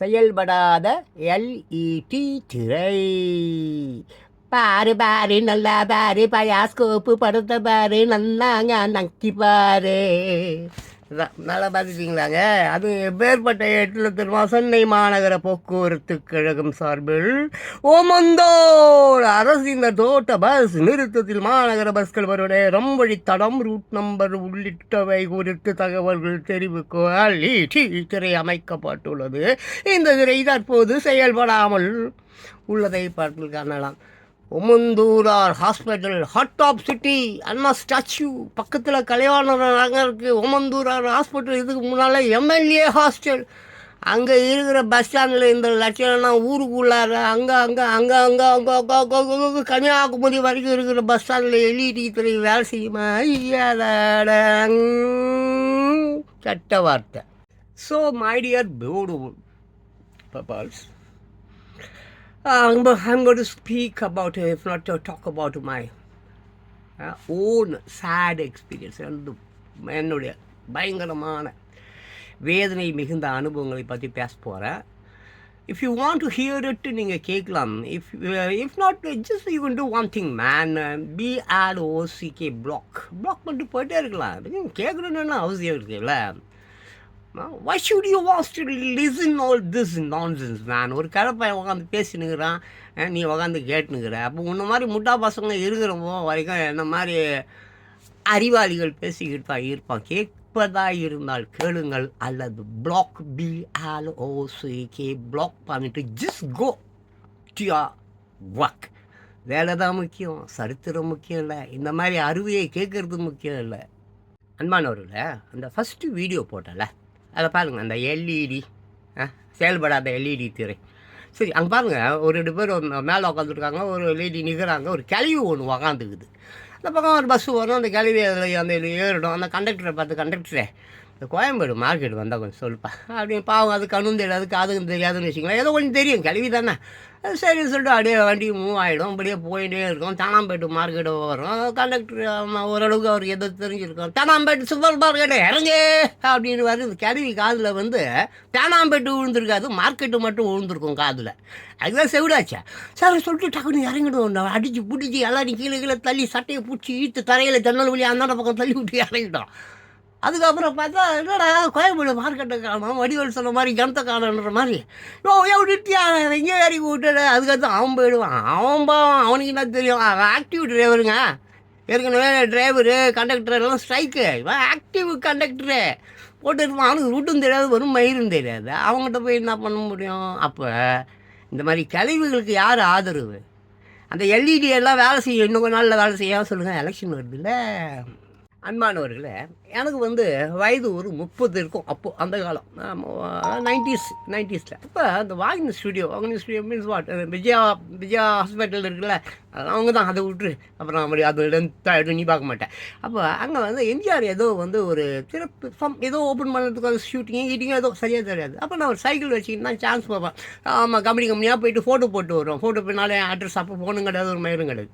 செயல்படாத எல்இடி திரை. பாரு பாரு நல்லா பாரு பயாஸ்கோப்பு படுத்த பாரு நல்லாங்க நக்கி பாரு. நல்லா பார்த்துட்டிங்களாங்க? அது பேர்பட்ட எட்டு மாதம் சென்னை மாநகர போக்குவரத்து கழகம் சார்பில் ஓமந்தோர் அரசின் தோட்ட பஸ் நிறுத்தத்தில் மாநகர பஸ்கள் வருவதே ரொம்பழி தடம் ரூட் நம்பர் உள்ளிட்டவை குறித்து தகவல்கள் தெரிவிக்க திரை அமைக்கப்பட்டுள்ளது. இந்த திரை தற்போது செயல்படாமல் உள்ளதை பார்த்து காணலாம். Omandurar hospital heart of city Anna statue பக்கத்தில் கலைவாணர் அங்கே இருக்குது ஒமந்தூரார் ஹாஸ்பிட்டல் இதுக்கு முன்னால் எம்எல்ஏ ஹாஸ்டல். அங்கே இருக்கிற பஸ் ஸ்டாண்டில் இந்த லட்சணம்னா ஊருக்குள்ளார அங்கே அங்கே அங்கே அங்கே அங்கே அங்கே கன்னியாகுமரி வரைக்கும் இருக்கிற பஸ் ஸ்டாண்டில் எல்இடி துறை வேலை செய்யுமா. கெட்ட வார்த்தை. So my dear beautiful peoples Ah, I'm, I'm going to speak about, uh, if not to talk about my uh, own sad experience. வந்து என்னுடைய பயங்கரமான வேதனை மிகுந்த அனுபவங்களை பற்றி பேச போகிறேன் if you want to hear it நீங்கள் கேட்கலாம். If if not just you can do one thing man be at OCK block block பண்ணிட்டு போயிட்டே இருக்கலாம். கேட்கணுன்னு அவசியம் இருக்குல்ல why should you was to listen all this nonsense நான் ஒரு கலப்பையன் உட்காந்து பேசினுக்கிறான் நீ உட்காந்து கேட்டுனுக்கிற. அப்போ உன்ன மாதிரி முட்டா பசங்க இருக்கிறப்போ வரைக்கும் என்ன மாதிரி அறிவாளிகள் பேசிக்கிட்டு தான் இருப்பான். கேட்பதா இருந்தால் கேளுங்கள். அல்லது block be all OCK block பண்ணிட்டு ஜஸ்ட் கோ டு ஒர்க் வேலை தான் முக்கியம் சரித்திரம் முக்கியம் இல்லை. இந்த மாதிரி அருவியை கேட்குறது முக்கியம் இல்லை. அன்பானவர்களே அந்த ஃபஸ்ட்டு வீடியோ போட்டல அதை பாருங்கள் அந்த எல்இடி செயல்படாத எல்இடி திரை. சரி அங்கே பாருங்கள் ஒரு ரெண்டு பேர் மேலே உட்காந்துருக்காங்க ஒரு லேடி நிற்கிறாங்க ஒரு கிளவி ஒன்று உக்காந்துக்குது. அந்த பக்கம் ஒரு பஸ்ஸு வரும் அந்த கிளவி அதில் அந்த ஏறிடும். அந்த கண்டக்டரை பார்த்து கண்டக்டரை இந்த கோயம்பேடு மார்க்கெட் வந்தால் கொஞ்சம் சொல்லுப்பா. அப்படின்னு பாவம் அது கண்ணும் தெரியாது காதுக்கும் தெரியாதுன்னு வச்சுக்கலாம் ஏதோ கொஞ்சம் தெரியும் கழுவி தானே அது சரின்னு சொல்லிட்டு அப்படியே வண்டி மூவ் ஆகிடும் அப்படியே போயிட்டே இருக்கும். தானாம்பேட்டு மார்க்கெட்டு வரும். கண்டக்டர் ஓரளவுக்கு அவருக்கு எதோ தெரிஞ்சிருக்கும். தானாம்பேட்டு சூப்பர் மார்க்கெட்டு இறங்கு அப்படின்னு வருது. கருவி காதில் வந்து தேனாம்பேட்டு விழுந்திருக்காது மார்க்கெட்டு மட்டும் விழுந்திருக்கும் காதில். அதுதான் செவிடாச்சா? சார் சொல்லிட்டு டக்குனு இறங்கிடுவோம். நான் அடித்து பிடிச்சி எல்லாரும் கீழே கீழே தள்ளி சட்டையை பிடிச்சி ஈத்து தரையில் ஜன்னல் வழி அந்தாண்ட பக்கம் தள்ளி விட்டு இறங்கிட்டோம். அதுக்கப்புறம் பார்த்தா என்னடா கோயம்பேடு மார்க்கெட்டை காணும் வடிவல் சொன்ன மாதிரி கணத்தை காணுன்ற மாதிரி. ஓ எப்படிட்டியா எங்கேயோ ஏறி விட்டுடு அதுக்கடுத்து அவன் போயிடுவான். அவன் பாவம் அவனுக்கு என்ன தெரியும்? அவன் ஆக்டிவ் டிரைவருங்க ஏற்கனவே டிரைவரு கண்டக்டர் எல்லாம் ஸ்ட்ரைக்கு இவன் ஆக்டிவ் கண்டக்டரு போட்டுருப்பான். அவனுக்கு ரூட்டும் தெரியாது வரும் மயிரும் தெரியாது. அவங்ககிட்ட போய் என்ன பண்ண முடியும்? அப்போ இந்த மாதிரி கழிவுகளுக்கு யார் ஆதரவு? அந்த எல்இடி எல்லாம் வேலை செய்யும். இன்னும் கொஞ்ச நாளில் வேலை செய்ய சொல்லுங்கள் எலெக்ஷன் வருதுல்ல. அன்பானவர்களே எனக்கு வந்து வயது ஒரு முப்பது இருக்கும் அப்போது அந்த காலம். நைன்டிஸ் நைன்டிஸில். இப்போ அந்த Vahini studio Vahini studio means what Vijaya Vijaya hospital இருக்குல்ல அதெல்லாம் அவங்க தான் அதை விட்டுரு. அப்புறம் அப்படி அது நீ பார்க்க மாட்டேன். அப்போ அங்கே வந்து எம்ஜிஆர் ஏதோ வந்து ஒரு திறப்பு ஃபம் ஏதோ ஓப்பன் பண்ணுறதுக்கு ஷூட்டிங் கீட்டிங் ஏதோ சரியாக தெரியாது. அப்போ நான் ஒரு சைக்கிள் வச்சுக்கிட்டு தான் சான்ஸ் பார்ப்பேன். ஆமாம் கம்பெனி கம்பெனியாக போயிட்டு ஃபோட்டோ போட்டு வருவோம். ஃபோட்டோ பின்னாலே அட்ரஸ் அப்போ ஃபோனும் கிடையாது ஒரு மயிலும் கிடையாது.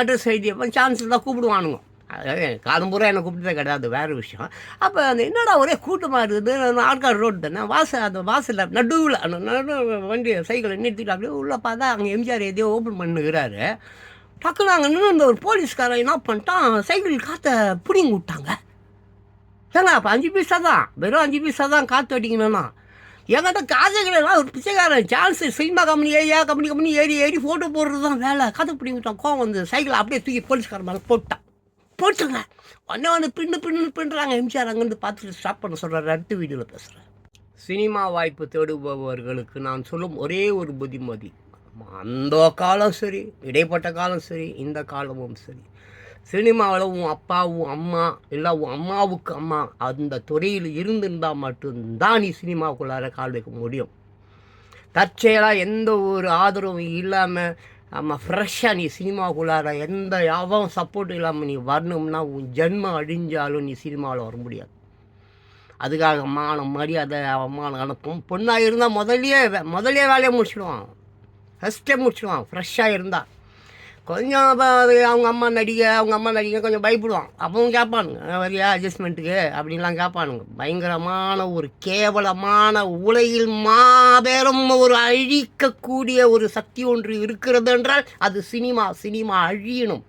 அட்ரஸ் எழுதி அப்போ சான்ஸ் தான் கூப்பிடுவானுங்க. அதாவது காலம் பூரா என்னை கூப்பிட்டதே கிடையாது வேறு விஷயம். அப்போ அந்த என்னடா ஒரே கூட்டமாக இருக்குது? ஆட்கார் ரோடு தானே? வாசல் அந்த வாசலில் நடுவில் அந்த நடு வண்டி சைக்கிளை நிறுத்திட்டு அப்படியே உள்ளே பார்த்தா அங்கே எம்ஜிஆர் எதையோ ஓப்பன் பண்ணுகிறாரு. டக்குனு அங்கே நின்று இந்த ஒரு போலீஸ்காரன் என்ன பண்ணிட்டான்? சைக்கிள் காற்றை பிடிங்கி விட்டாங்க. ஏங்க அப்போ அஞ்சு பைசா தான். வெறும் அஞ்சு பைசா தான் காற்று அடிக்கணும்னா என்கிட்ட காசுகளெல்லாம் ஒரு பிச்சைக்காரன். Chance cinema company area company company ஏறி ஏறி ஃபோட்டோ போடுறது தான் வேலை காற்று பிடிங்கிட்டான் கோவம் வந்து சைக்கிளை அப்படியே தூக்கி போலீஸ்காரன் மேலே போட்டான். போட்டுங்க உடனே வந்து பின்னு பின்னு பின்னுறாங்க. எம்ஜிஆர் அங்கேருந்து பார்த்துட்டு ஸ்டாப் பண்ண சொல்கிறார் அடுத்த வீடியோவில் பேசுகிறேன் சினிமா வாய்ப்பு தேடுபவர்களுக்கு நான் சொல்லும் ஒரே ஒரு புத்திமதி. அந்த காலம் சரி இடைப்பட்ட காலம் சரி இந்த காலமும் சரி. சினிமாவில் உன் அப்பாவும் அம்மா இல்லை உன் அம்மாவுக்கு அம்மா அந்த துறையில் இருந்திருந்தால் மட்டும்தான் நீ சினிமாவுக்குள்ளார கால் வைக்க முடியும். தற்செயலாக எந்த ஒரு ஆதரவும் இல்லாமல் ஆமாம் ஃப்ரெஷ்ஷாக நீ சினிமாவுக்குள்ளார எந்த யாவும் சப்போர்ட் இல்லாமல் நீ வரணும்னா உன் ஜென்மம் அழிஞ்சாலும் நீ சினிமாவில் வர முடியாது. அதுக்காக மானம் மரியாதை அவமானம் அனுப்பும் பொண்ணாக இருந்தால் முதல்லையே வே- வேலையை முடிச்சிடுவான். ஃபஸ்ட்டே முடிச்சிடுவான் ஃப்ரெஷ்ஷாக இருந்தால் கொஞ்சம் அப்போ அது அவங்க அம்மா நடிக்க அவங்க அம்மா நடிகை கொஞ்சம் பயப்படுவான். அப்பவும் கேட்பானுங்க வரியா அட்ஜஸ்ட்மெண்ட்டுக்கு அப்படின்லாம் கேட்பானுங்க. பயங்கரமான ஒரு கேவலமான உலகில் மாபெரும் ஒரு அழிக்கக்கூடிய ஒரு சக்தி ஒன்று இருக்கிறது என்றால் அது சினிமா சினிமா அழியணும்.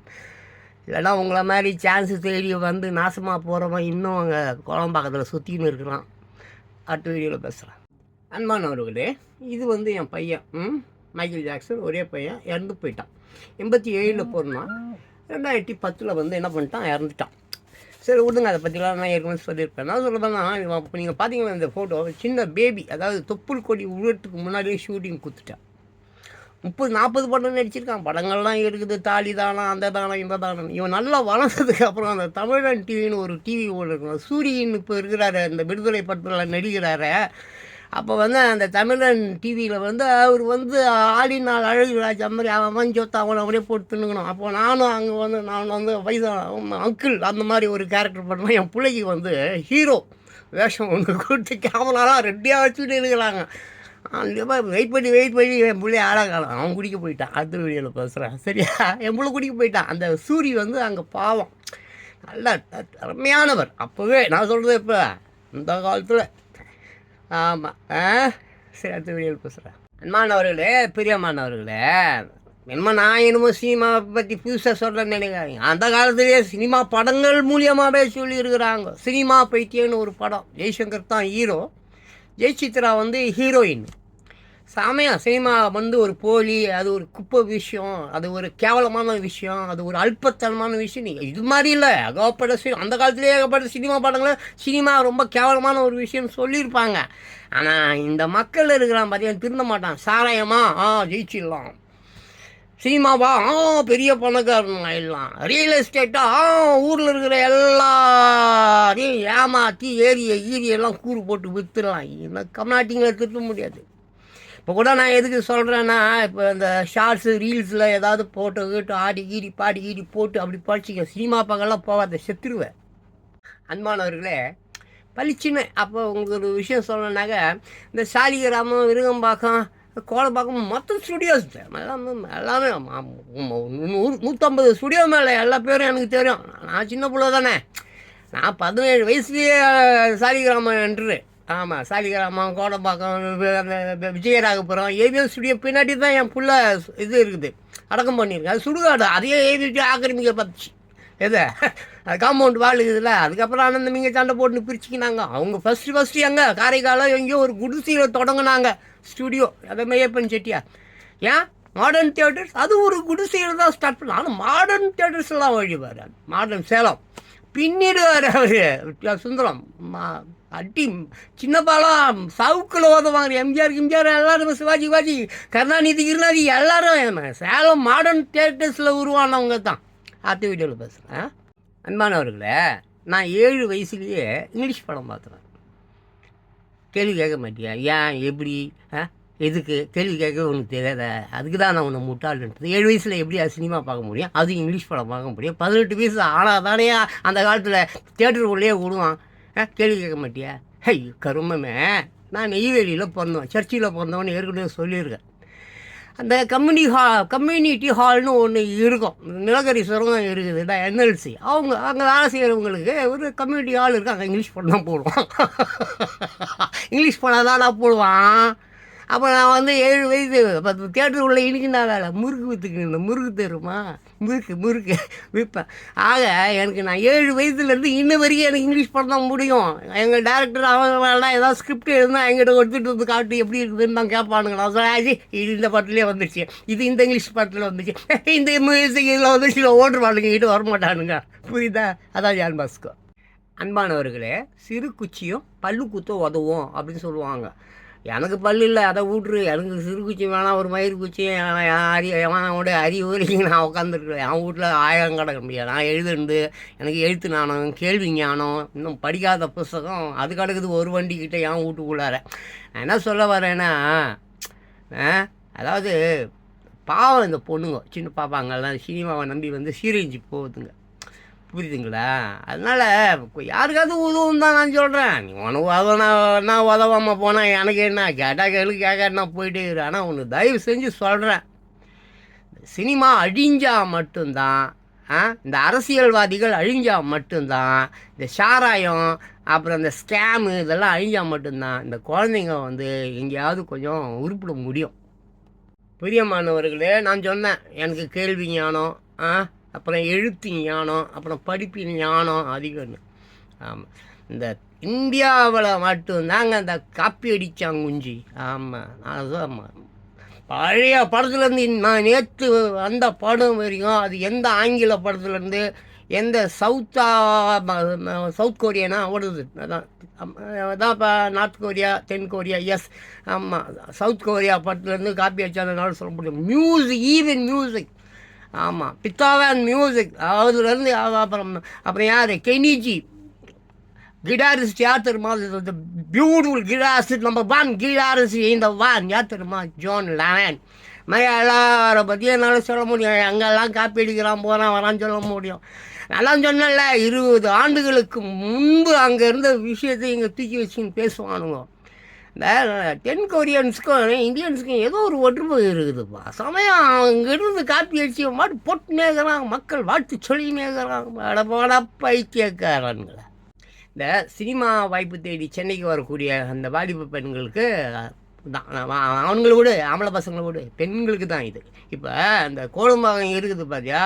இல்லைன்னா உங்களை மாதிரி சான்ஸ் தேடி வந்து நாசமாக போகிறவன் இன்னும் அங்கே குளம்பாக்கத்தில் சுற்றின்னு இருக்கிறான். அடுத்த வீடியோவில் பேசுகிறேன் அன்பானவர்களே இது வந்து என் பையன் ம் மைக்கேல் ஜாக்சன் ஒரே பையன் இறந்து போயிட்டான். எண்பத்தி ஏழில் பிறந்தான் ரெண்டாயிரத்தி பத்தில் வந்து என்ன பண்ணிட்டான்? இறந்துட்டான். சரி விடுங்க அதை பற்றிலாம் நான் ஏற்கனவே சொல்லியிருப்பேன். நான் சொல்கிறேன்னா இப்போ நீங்கள் பார்த்தீங்கன்னா இந்த ஃபோட்டோ சின்ன பேபி அதாவது தொப்புள் கொடி உருவத்துக்கு முன்னாடியே ஷூட்டிங் கொடுத்துட்டான் முப்பது நாற்பது படம் நடிச்சிருக்கான். படங்கள்லாம் இருக்குது தாலி தானம் அந்த தானம் இந்த தானம் இவன் நல்லா வளர்ந்ததுக்கு அப்புறம் அந்த தமிழன் டிவின்னு ஒரு டிவி ஒன்று இருக்கும் சூரியன் இப்போ இருக்கிறாரு இந்த விடுதலை படத்தில் நடிக்கிறாரு. அப்போ வந்து அந்த தமிழன் டிவியில் வந்து அவர் வந்து ஆடினால் அழகு ராஜா மாதிரி அவன் மஞ்சொத்த அவனை அப்படியே போட்டு தின்னுக்கணும். அப்போ நானும் அங்கே வந்து நான் வந்து வயசு அங்கிள் அந்த மாதிரி ஒரு கேரக்டர் பண்ணேன் என் பிள்ளைக்கு வந்து ஹீரோ வேஷம் ஒன்று கொடுத்து கேமராலாம் ரெட்டியாக வச்சுட்டு இருக்கிறாங்க. வெயிட் பண்ணி வெயிட் பண்ணி என் பிள்ளைய ஆளாகலாம் அவன் குடிக்க போயிட்டான். அடுத்த வீடியோவில் பேசுகிறேன் சரியா? என் பிள்ளை குடிக்க போயிட்டான். அந்த சூரி வந்து அங்கே பாவம். நல்ல அருமையானவர். அப்போவே நான் சொல்கிறது இப்போ இந்த காலத்தில் ஆமாம் ஆ? சரி அடுத்த வீடியோவில் பேசுகிறேன் அன்பானவர்களே பிரியமானவர்களே என்னமோ நான் என்னமோ சினிமாவை பற்றி புதுசாக சொல்கிறேன்னு நினைக்காதீங்க. அந்த காலத்திலேயே சினிமா படங்கள் மூலியமாகவே சொல்லியிருக்கிறாங்க. சினிமா பைத்தியம்னு ஒரு படம். ஜெய்சங்கர் தான் ஹீரோ ஜெய்சித்ரா வந்து ஹீரோயின் சாமையா சினிமா வந்து ஒரு போலி அது ஒரு குப்பை விஷயம் அது ஒரு கேவலமான விஷயம் அது ஒரு அல்பத்தனமான விஷயம். நீங்கள் இது மாதிரி இல்லை. ஏகப்பட்ட சி அந்த காலத்துலேயே ஏகப்பட்ட சினிமா படங்களை சினிமா ரொம்ப கேவலமான ஒரு விஷயம் சொல்லியிருப்பாங்க. ஆனால் இந்த மக்கள் இருக்கிறான் பார்த்தீங்கன்னா திருந்த மாட்டான். சாராயமா? ஆ ஜெயிச்சிடலாம். சினிமாவா ஆ பெரிய பணக்காரன் ஆயிடலாம் ரியல் எஸ்டேட்டா ஆ? ஊரில் இருக்கிற எல்லாரையும் ஏமாற்றி ஏரியை ஈரியெல்லாம் கூறு போட்டு விற்றுடலாம் இந்த கர்நாட்டிங்கில் திருத்த முடியாது. இப்போ கூட நான் எதுக்கு சொல்கிறேன்னா இப்போ இந்த ஷார்ட்ஸு ரீல்ஸில் ஏதாவது போட்டு கீட்டு ஆடி கீடி பாடி கீடி போட்டு அப்படி படிச்சிக்க சினிமா பக்கம்லாம் போகாத செத்துருவேன் அன்பானவர்களே பளிச்சுன்னு அப்போ உங்களுக்கு ஒரு விஷயம் சொல்லணுன்னாக்க இந்த சாலிகிராமம் விருகம்பாக்கம் கோலப்பாக்கம் மொத்த ஸ்டுடியோஸ் எல்லாமே எல்லாமே நூறு நூற்றம்பது ஸ்டுடியோ மேலே எல்லா பேரும் எனக்கு தெரியும். நான் சின்ன பிள்ளை தானே நான் பதினேழு வயசுலேயே சாலிகிராமம் என்று ஆமாம் சாலிகிராமம் கோடம்பாக்கம் அந்த விஜயராகபுரம் ஏவிஎம் ஸ்டுடியோ பின்னாடி தான் என் புள்ள இது இருக்குது. அடக்கம் பண்ணியிருக்கேன் அது சுடுகாடு. அதையே ஏவிட்டு ஆக்கிரமிக்க பார்த்துச்சு எது? அது காம்பவுண்ட் வால் இருக்குதுல்ல. அதுக்கப்புறம் ஆனந்தமிங்க சண்டை போட்டு பிரிச்சுக்கினாங்க. அவங்க ஃபஸ்ட்டு ஃபஸ்ட்டு எங்கே? காரைக்காலம் எங்கேயோ ஒரு குடிசையில் தொடங்கினாங்க. ஸ்டுடியோ அதை மையப்பன் செட்டியா ஏன்? மாடர்ன் தியேட்டர்ஸ் அது ஒரு குடிசையில் தான் ஸ்டார்ட் பண்ணலாம் ஆனால் மாடர்ன் தியேட்டர்ஸ்லாம் வழிபாரு. மாடர்ன் சேலம். பின்னிடுவார் அவர். சுந்தரம். மா அட்டி சின்னப்பாலாம் சவுக்கில் ஓதுவாங்க எம்ஜிஆர் எம்ஜிஆர் எல்லாரும் சிவாஜி சிவாஜி கருணாநிதி கிருணாநிதி எல்லாரும் சேலம் மாடர்ன் தேட்டர்ஸில் உருவானவங்க தான். அடுத்த வீடியோவில் பேசுகிறேன் அன்பானவர்களே நான் ஏழு வயசுலேயே இங்கிலீஷ் படம் பார்த்துறேன் கேள்வி கேட்க மாட்டியா? ஏன்? எப்படி? ஆ? எதுக்கு? கேள்வி கேட்க உனக்கு தெரியாத. அதுக்கு தான் நான் உன்னை முட்டாளுன்றது. ஏழு வயசில் எப்படி அது சினிமா பார்க்க முடியும்? அது இங்கிலீஷ் படம் பார்க்க முடியும். பதினெட்டு வயசு ஆனால் தானே அந்த காலத்தில் தேட்டருக்குள்ளேயே விடுவான் கேள்வி கேட்க மாட்டியா? ஹை கருமமே. நான் நெய்வேலியில் பிறந்தவன். சர்ச்சில் பிறந்தவன்னு ஏற்கனவே சொல்லியிருக்கேன். அந்த கம்யூனி ஹா கம்யூனிட்டி ஹால்னு ஒன்று இருக்கும். நிலக்கரி சுரங்கம் இருக்குது. என்எல்சி அவங்க அங்கே வேலை செய்கிறவங்களுக்கு ஒரு கம்யூனிட்டி ஹால் இருக்குது அங்கே இங்கிலீஷ் படம் தான் போடுவான். இங்கிலீஷ் படம் தான் நான் போடுவான். அப்போ நான் வந்து ஏழு வயசு பத்து தேட்டர் உள்ள இன்றைக்கி நான் வேலை. முறுக்கு விற்றுக்கு முறுக்கு தருமா? முறுக்கு முறுக்கு விற்பேன் ஆக எனக்கு நான் ஏழு வயசுலேருந்து இன்ன வரைக்கும் எனக்கு இங்கிலீஷ் படம் தான் முடியும் எங்கள் டேரக்டர் அவங்களாம் ஏதாவது ஸ்கிரிப்ட் இருந்தால் எங்கிட்ட கொடுத்துட்டு வந்து காட்டு எப்படி இருக்குதுன்னு தான் கேட்பானுங்க. நான் சொல்லாச்சு இது இந்த படத்துலேயே வந்துச்சு இது இந்த இங்கிலீஷ் படத்தில் வந்துச்சு இந்த மியூசிக் இதில் வந்துச்சு ஓட்டுருவானுங்க கிட்ட வரமாட்டானுங்க. புரியுதா? அதான் ஜான் பாஸ்கோ. அன்பானவர்களே சிறு குச்சியும் பல்லு குத்த உதவும் அப்படின்னு சொல்லுவாங்க. எனக்கு பல்லு இல்லை அதை விட்ரு எனக்கு சிறுகுச்சி வேணாம் ஒரு மயிர் குச்சி என் அரி அவனோட அரி ஊரிக்கு நான் உட்காந்துருக்குறேன் என் வீட்டில் ஆயிரம் கிடக்க முடியாது நான் எழுதுண்டு எனக்கு எழுத்து ஞானம் கேள்வி ஞானம் இன்னும் படிக்காத புஸ்தகம் அது கிடக்குது ஒரு வண்டிக்கிட்ட என் வீட்டுக்குள்ளார. நான் என்ன சொல்ல வரேன்னா ஆ, அதாவது பாவம் இந்த பொண்ணுங்க. சின்ன பாப்பாங்கெல்லாம் சினிமாவை நம்பி வந்து சீரழிஞ்சு போகுதுங்க. புரியுதுங்களா? அதனால் யாருக்காவது உதவும் தான் நான் சொல்கிறேன் நீ உனக்கு உதவனா நான் உதவாமல் போனால் எனக்கு என்ன? கேட்டால் கேளு கேட்காட்டினா போயிட்டே இரு. ஆனால் உனக்கு தயவு செஞ்சு சொல்கிறேன் சினிமா அழிஞ்சால் மட்டும்தான் ஆ, இந்த அரசியல்வாதிகள் அழிஞ்சால் மட்டும்தான் இந்த சாராயம் அப்புறம் இந்த ஸ்கேமு இதெல்லாம் அழிஞ்சால் மட்டும்தான் இந்த குழந்தைங்க வந்து எங்கேயாவது கொஞ்சம் உருப்பிட முடியும். பிரியமானவர்களே நான் சொன்னேன் எனக்கு கேள்வி ஞானம் ஆ? அப்புறம் எழுத்து ஞானம் அப்புறம் படிப்பு ஞானம் அதிகம்னு. ஆமாம் இந்த இந்தியாவில் மட்டும்தாங்க அந்த காப்பி அடிச்சாங்குஞ்சி ஆமாம் அதுதான் ஆமாம் பழைய படத்துலேருந்து நான் நேற்று அந்த படம் வரைக்கும் அது எந்த ஆங்கில படத்துலேருந்து எந்த சவுத்தா சவுத் கொரியானா ஓடுது. அதான். அதான் இப்போ நார்த் கொரியா தென் கொரியா எஸ். ஆமாம் சவுத் கொரியா படத்துலேருந்து காப்பி அடிச்சாதனால சொல்ல முடியும். Music even music. ஆமாம் பித்தாவன் மியூசிக் அதுலேருந்து அப்புறம் அப்புறம் யார்? Kenny G. கிடாரிஸ்ட் யார் தெரியுமா beautiful guitarist number one guitarist இந்த வான் யார் தெரியுமா? ஜோன் லேன் மாதிரி எல்லாரை பற்றியும் என்னால் சொல்ல முடியும். அங்கெல்லாம் காப்பி அடிக்கிறான் போகிறான் வரான்னு சொல்ல முடியும். நல்லா சொன்னல இருபது ஆண்டுகளுக்கு முன்பு அங்கே இருந்த விஷயத்தை இங்கே தூக்கி வச்சுன்னு பேசுவானுங்க. தென் கொரியன்ஸுக்கும் இந்தியன்ஸுக்கும் ஏதோ ஒரு ஒற்றுமை இருக்குதுப்பா. சமயம் அங்கிருந்து காப்பி அடிச்சு மாட்டு பொட்டு இருக்கிறாங்க மக்கள் வாழ்த்து சொல்லி இருக்கிறாங்க அடப்பாடா பைத்தியக்காரன்களை. இந்த சினிமா வாய்ப்பு தேடி சென்னைக்கு வரக்கூடிய அந்த வாலிப பெண்களுக்கு தான் அவனுங்களை விடு ஆம்பளை பசங்களை விடு பெண்களுக்கு தான் இது. இப்போ இந்த கோடம்பாக்கம் இருக்குது பார்த்தியா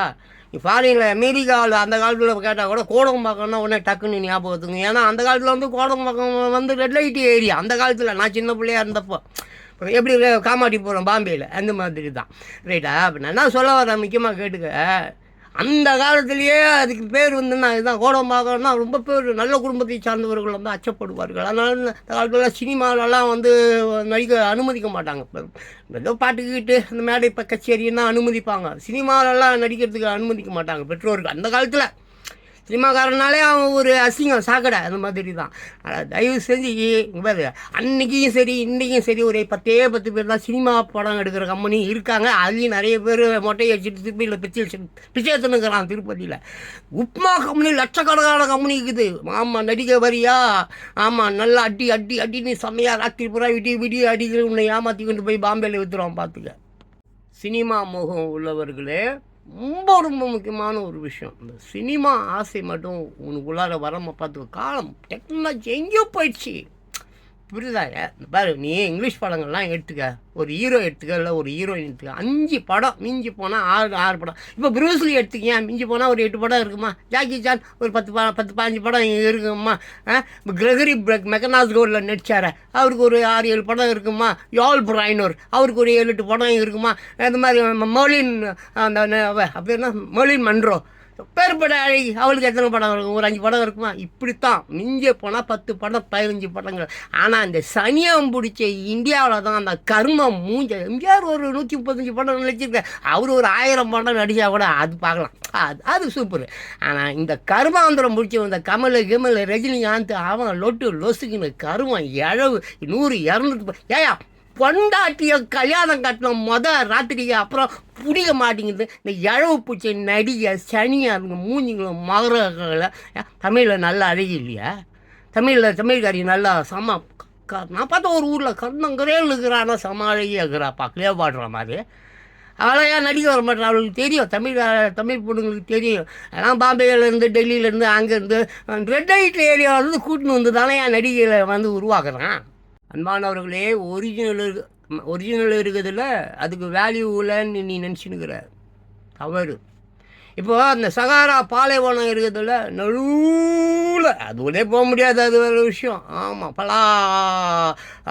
ஃபாரினில் அமெரிக்காவில் அந்த காலத்தில் கேட்டால் கூட கோடம்பாக்கம்னா உடனே டக்குன்னு ஞாபகத்துங்க ஏன்னா அந்த காலத்தில் வந்து கோடம்பாக்கம் வந்து ரெட் லைட் ஏரியா அந்த காலத்தில் நான் சின்ன பிள்ளையா இருந்தப்போ. எப்படி காமாட்டி போகிறோம் பாம்பேயில் அந்த மாதிரி தான். ரைட்டா அப்படின்னா நான் சொல்ல வரேன் முக்கியமாக கேட்டுக்க. அந்த காலத்திலேயே அதுக்கு பேர் வந்துன்னா இதுதான் கோடம்பாக்கம்னா ரொம்ப பேர் நல்ல குடும்பத்தை சார்ந்தவர்கள் வந்து அச்சப்படுவார்கள். அதனால இந்த காலத்தில் சினிமாவிலலாம் வந்து நடிக்க அனுமதிக்க மாட்டாங்க. இப்ப ஏதோ பாட்டுக்கிட்டு அந்த மேடை இப்போ கச்சேரின்னா அனுமதிப்பாங்க. சினிமாவிலலாம் நடிக்கிறதுக்கு அனுமதிக்க மாட்டாங்க பெற்றோர்கள். அந்த காலத்தில் சினிமாக்காரனாலே அவன் ஒரு அசிங்கம் சாக்கடை அந்த மாதிரி தான் ஆனால் தயவு செஞ்சு இங்க பாரு அன்னைக்கும் சரி இன்றைக்கும் சரி ஒரு பத்தே பத்து பேர் தான் சினிமா படம் எடுக்கிற கம்பெனி இருக்காங்க. அதுலேயும் நிறைய பேர் மொட்டையை வச்சுட்டு திருப்பியில் பிச்சை வச்சு பிச்சை எடுத்துனுக்கிறான் திருப்பதியில். உப்மா கம்பெனி லட்சக்கணக்கான கம்பெனி இருக்குது. ஆமாம் நடிக்க வரியா? ஆமாம் நல்லா அடி அடி அடின்னு செம்மையாக ராத்திரி பூரா விடிய விடிய அடிக்கிற உன்னை ஏமாற்றி கொண்டு போய் பாம்பேயில் விற்றுருவான் பார்த்துக்க சினிமா முகம் உள்ளவர்களே ரொம்ப ரொம்ப முக்கியமான ஒரு விஷயம். இந்த சினிமா ஆசை மட்டும் உனக்குள்ளார வரம பார்த்து காலம் டெக்னாலஜி எங்கேயோ போயிடுச்சு. புரியுதாங்க? பாரு நீ இங்கிலீஷ் படங்கள்லாம் எடுத்துக்க. ஒரு ஹீரோ எடுத்துக்க இல்லை ஒரு ஹீரோயின் எடுத்துக்க. அஞ்சு படம் மிஞ்சி போனால் ஆறு ஆறு படம். இப்போ ப்ரூஸ்லி எடுத்துக்கியா? மிஞ்சி போனால் ஒரு எட்டு படம் இருக்குமா? ஜாக்கி சான் ஒரு பத்து ப பத்து பாஞ்சு படம் இங்க இருக்குமா? இப்போ கிரகரி மெக்கனாஸ் கோரில் நடிச்சார. அவருக்கு ஒரு ஆறு ஏழு படம் இருக்குமா? யால் பிராய்னோர். அவருக்கு ஒரு ஏழு எட்டு படம் இருக்குமா? இந்த மாதிரி மோலின் அந்த அப்படின்னா அவ- என்ன? மன்றோ. பேர்பட அழகி அவளுக்கு எத்தனை படம் இருக்கும்? ஒரு அஞ்சு படம் இருக்குமா? இப்படித்தான். மிஞ்ச போனால் பத்து படம் பதினஞ்சு படங்கள். ஆனால் இந்த சனியம் பிடிச்ச இந்தியாவில் தான் அந்த கர்மம் மூஞ்ச எம்ஜிஆர் ஒரு நூற்றி முப்பத்தஞ்சு படம் நடிச்சிருக்கார். அவர் ஒரு ஆயிரம் படம் நடிச்சா கூட அது பார்க்கலாம். அது அது சூப்பர் ஆனால் இந்த கர்மாந்திரம் பிடிச்ச இந்த கமல் கிமல் ரஜினிகாந்த் அவன் லொட்டு லொசுக்குன்னு கருமம் இழவு நூறு இரநூத்தி ஏயா பொண்டாட்டிய கல்யாணம் கட்டின மொத ராத்திரிக்கு அப்புறம் பிடிக்க மாட்டேங்குது. இந்த இழவு பூச்சி நடிகை சனியாக அதுங்க மூஞ்சிங்களும் மகரங்களை தமிழில் நல்லா அழகி இல்லையா தமிழில் தமிழ்காரி நல்லா சம க- நான் பார்த்த ஒரு ஊரில் கண்ணங்கரேல் இருக்கிறானா சம அழகியா இருக்கிறா. பார்க்கலே பாடுற மாதிரி? அவளை ஏன் நடிக்க வர மாட்டேன் அவளுக்கு தெரியும். தமிழ் தமிழ் பொண்ணுங்களுக்கு தெரியும். ஆனால் பாம்பேலேருந்து டெல்லியிலேருந்து அங்கேருந்து ரெட் லைட் ஏரியாவிலேருந்து கூட்டின்னு வந்து தானே என் நடிகையில் வந்து உருவாக்குறான். அன்பானவர்களே ஒரிஜினல் ஒரிஜினல் இருக்கிறதுல அதுக்கு வேல்யூ இல்லைன்னு நீ நினச்சினுக்கிற தவறு. இப்போ அந்த சகாரா பாலைவனம் இருக்கிறதுல நடுவில் அது உள்ளே போக முடியாது அது வேறு விஷயம். ஆமாம் பலா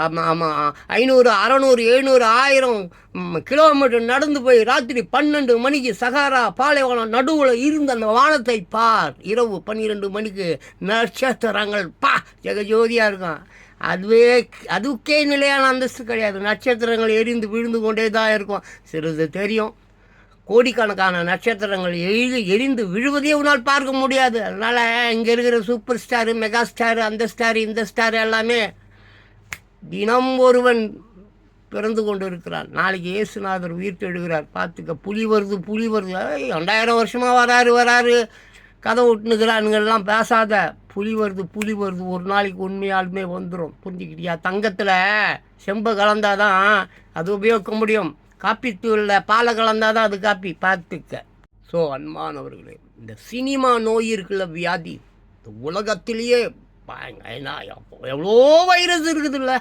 ஆமாம் ஆமாம் ஐநூறு அறநூறு எழுநூறு ஆயிரம் கிலோமீட்டர் நடந்து போய் ராத்திரி பன்னெண்டு மணிக்கு சகாரா பாலைவனம் நடுவில் இருந்த அந்த வானத்தை பார். இரவு பன்னிரெண்டு மணிக்கு நட்சத்திரங்கள் பா ஜெகஜோதியாக இருக்கான். அதுவே அதுக்கே நிலையான அந்தஸ்து கிடையாது. நட்சத்திரங்கள் எரிந்து விழுந்து கொண்டே தான் இருக்கும். சிறிது தெரியும். கோடிக்கணக்கான நட்சத்திரங்கள் எழுதி எரிந்து விழுவதே உன்னால் பார்க்க முடியாது. அதனால் இங்கே இருக்கிற சூப்பர் ஸ்டாரு மெகா ஸ்டாரு அந்த ஸ்டாரு இந்த ஸ்டாரு எல்லாமே தினம் ஒருவன் பிறந்து கொண்டு இருக்கிறான் நாளைக்கு இயேசுநாதர் உயிர் தெழுகிறார் பார்த்துக்க புலி வருது புலி வருது. ரெண்டாயிரம் வருஷமாக வராரு வராரு. கதை விட்டுனுக்கிறானுங்கெல்லாம் பேசாத. புலி வருது புலி வருது. ஒரு நாளைக்கு உண்மையாலுமே வந்துடும் புரிஞ்சுக்கிட்டியா? தங்கத்தில் செம்பு கலந்தாதான் அது உபயோகிக்க முடியும். காப்பி தூளில் பாலை கலந்தால் தான் அது காப்பி. பார்த்துக்க. ஸோ அன்பானவர்களே இந்த சினிமா நோய் இருக்குல்ல வியாதி. இந்த உலகத்திலேயே எவ்வளோ வைரஸ் இருக்குதுல்ல?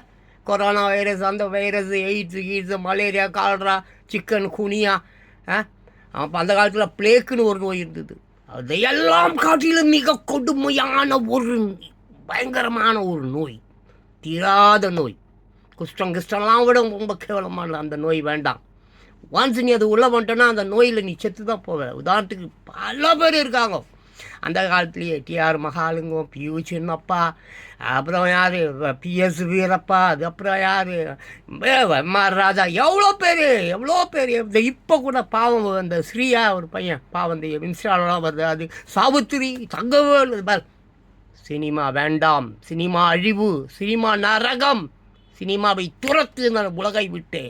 கொரோனா வைரஸ் அந்த வைரஸ் எய்ட்ஸு கீட்ஸு மலேரியா கால்ரா சிக்கன் குனியா ஆ? அப்போ அந்த காலத்தில் பிளேக்குன்னு ஒரு நோய் இருந்தது. அதையெல்லாம் காட்டிலும் மிக கொடுமையான ஒரு பயங்கரமான ஒரு நோய். தீராத நோய். குஷ்டம் கிஷ்டம்லாம் விட ரொம்ப கேவலமான அந்த நோய் வேண்டாம். ஒன்ஸ் நீ அது உள்ளே வந்துட்டோன்னா அந்த நோயில் நீ செத்து தான் போவ. உதாரணத்துக்கு பல பேர் இருக்காங்க. அந்த காலத்துலேயே டிஆர் மகாலிங்கம் பியூ சின்னப்பா அப்புறம் யார்? பிஎஸ் வீரப்பா அதுக்கப்புறம் யார்? எம்ஆர் ராஜா எவ்வளோ பேர் எவ்வளோ பேர்? இந்த இப்போ கூட பாவம் அந்த ஸ்ரீயா ஒரு பையன் பாவம் இந்த இன்ஸ்டாலலாம் வருது அது சாவித்திரி தங்கவேல் இது சினிமா வேண்டாம் சினிமா அழிவு சினிமா நரகம் சினிமாவை துரத்து நான் உலகை விட்டு.